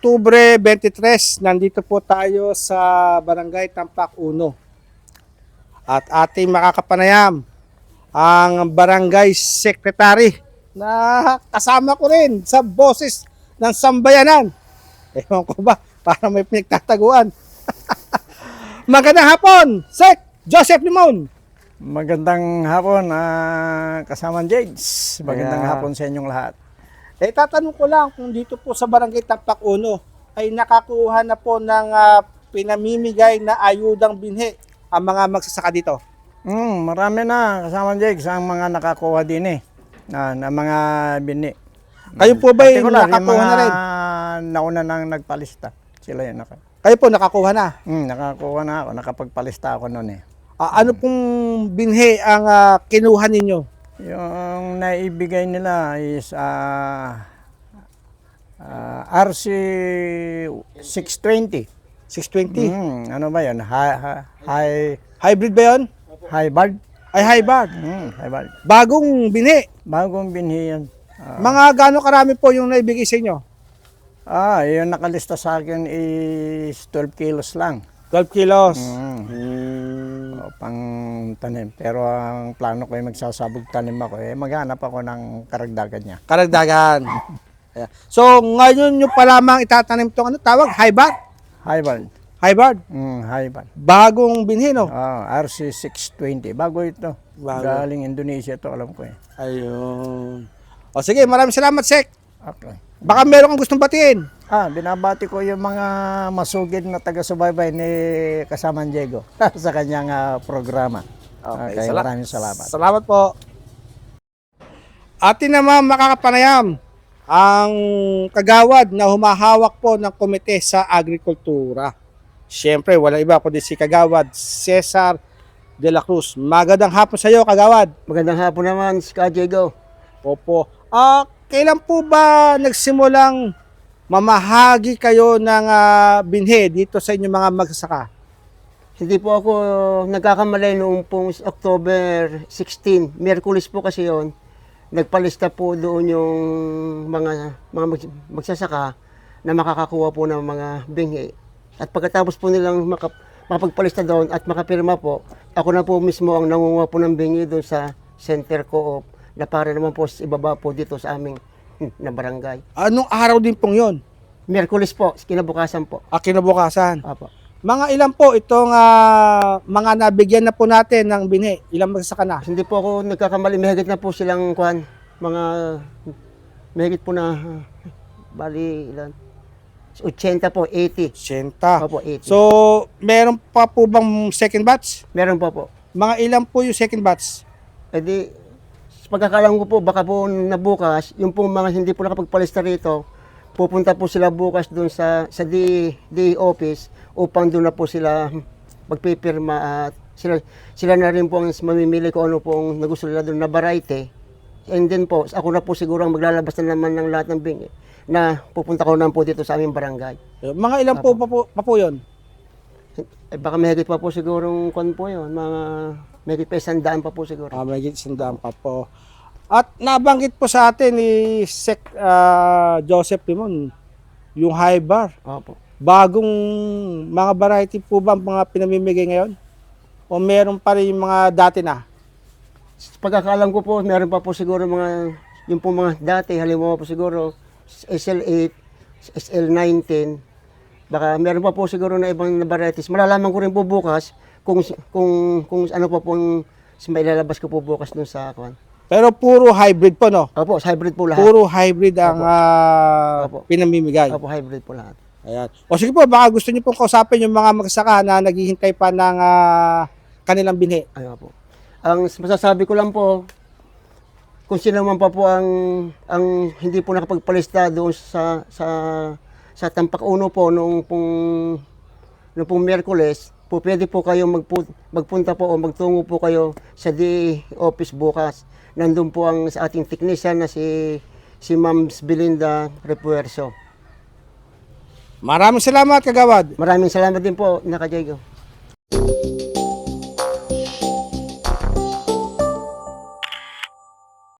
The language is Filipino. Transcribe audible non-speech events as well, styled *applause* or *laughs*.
Oktubre 23, nandito po tayo sa Barangay Tampak 1. At ating makakapanayam ang Barangay Secretary na kasama ko rin sa boses ng sambayanan. *laughs* Ewan ko ba, para may pinagtataguan. *laughs* Magandang hapon, Sec Joseph Limon. Magandang hapon, ah, kasamang James. Magandang Ayan. hapon sa inyong lahat. Eh, tatanong ko lang kung dito po sa Barangay Tampak 1 ay nakakuha na po ng ah, pinamimigay na ayudang binhi ang mga magsasaka dito. Mm, marami na, kasamang James, ang mga nakakuha din eh, na, na mga bini. Kayo po ba ay Particular, yung nakakuha na rin? nauna nang nagpalista. Sila yun. Naka, Kayo po nakakuha na. mm, nakakuha na ako, nakapagpalista ako noon eh. Ah, ano pong binhi ang ah, kinuha ninyo? Yung naibigay nila is ah ah, RC 620. 620. Mm, ano ba yun? High, high, Hybrid ba yun? bar? Ay hybrid. Mm, bar. Bagong binhi. Bagong binhi yan. Ah, Mga gaano karami po yung naibigay sa inyo? ah, yung nakalista sa akin is 12 kilos lang. 12 kilos. Mm. Pang tanim. Pero ang plano ko ay magsasabog tanim ako. Eh, maghanap ako ng karagdagan niya. Karagdagan. *laughs* Ayan. So, ngayon nyo pa lamang itatanim itong ano, tawag? Hybrid? Bar. Hybrid? Mm, bar. Bagong binhi, no? Ah, RC 620. Bago ito. Bago. Galing Indonesia to alam ko eh. Ayun. O sige, maraming salamat, Sek. Okay. Baka meron kang gustong batiin. Ah, binabati ko yung mga masugid na taga-subaybay ni Kasaman Diego *laughs* sa kanyang ah, programa. Okay, sala- maraming salamat. Salamat po. Atin naman makakapanayam ang kagawad na humahawak po ng komite sa agrikultura. Siyempre, wala iba kundi si kagawad Cesar de la Cruz. Magandang hapon sa iyo, kagawad. Magandang hapon naman, Ska Diego. Opo. Ah, kailan po ba nagsimulang mamahagi kayo ng ah, binhi dito sa inyong mga magsasaka? Hindi po ako nagkakamali noong pong October 16. Miyerkules po kasi yon. Nagpalista po doon yung mga mga mags- magsasaka na makakakuha po ng mga bingi. At pagkatapos po nilang makap, makapagpalista doon at makapirma po, ako na po mismo ang nangunguha po ng bingi doon sa Center Co-op na para naman po ibaba po dito sa aming na barangay. Anong araw din pong yon? Miyerkules po, kinabukasan po. Ah, kinabukasan. Apo. Mga ilan po itong ah, mga nabigyan na po natin ng binhi? Ilang magsasaka na? Hindi po ako nagkakamali. May higit na po silang kwan. Mga may higit po na ah, bali ilan? 80 po, 80. 80. Opo, 80. So, meron pa po bang second batch? Meron pa po. Mga ilan po yung second batch? E di, sa pagkakalam ko po, baka po nabukas, yung pong mga hindi po nakapagpalista rito, pupunta po sila bukas doon sa sa DE, DE office upang doon na po sila magpipirma at sila, sila na rin po ang mamimili kung ano po ang nagusto nila doon na variety. And then po, ako na po siguro ang maglalabas na naman ng lahat ng bingi na pupunta ko naman po dito sa aming barangay. Mga ilan po pa po, pa po yun? Eh, baka may higit pa po sigurong kwan po yun, mga may higit pa isang daan pa po siguro. Ah, may sandaan pa po. At nabanggit po sa atin ni Sec ah, Joseph Limon, yung high bar. Opo. Bagong mga variety po ba ang mga pinamimigay ngayon? O meron pa rin yung mga dati na? Sa pagkakalam ko po, meron pa po siguro mga, yung po mga dati, halimbawa po siguro, SL8, SL19, baka meron pa po siguro na ibang varieties. Malalaman ko rin po bukas kung, kung, kung ano pa pong may ilalabas ko po bukas dun sa kwan. Pero puro hybrid po, no? Opo, hybrid po lahat. Puro hybrid ang Opo. ah, Opo. pinamimigay. Opo, hybrid po lahat. Ayan. O sige po, baka gusto niyo pong kausapin yung mga magsaka na naghihintay pa ng ah, kanilang binhi. Ayun po. Ang masasabi ko lang po, kung sino man pa po ang ang hindi po nakapagpalista doon sa sa sa Tampak Uno po noong pong noong pong Miyerkules, po pwede po kayo magpu, magpunta po o magtungo po kayo sa DA office bukas. Nandun po ang sa ating technician na si si Ma'am Belinda Repuerso. Maraming salamat, Kagawad. Maraming salamat din po, Naka Diego.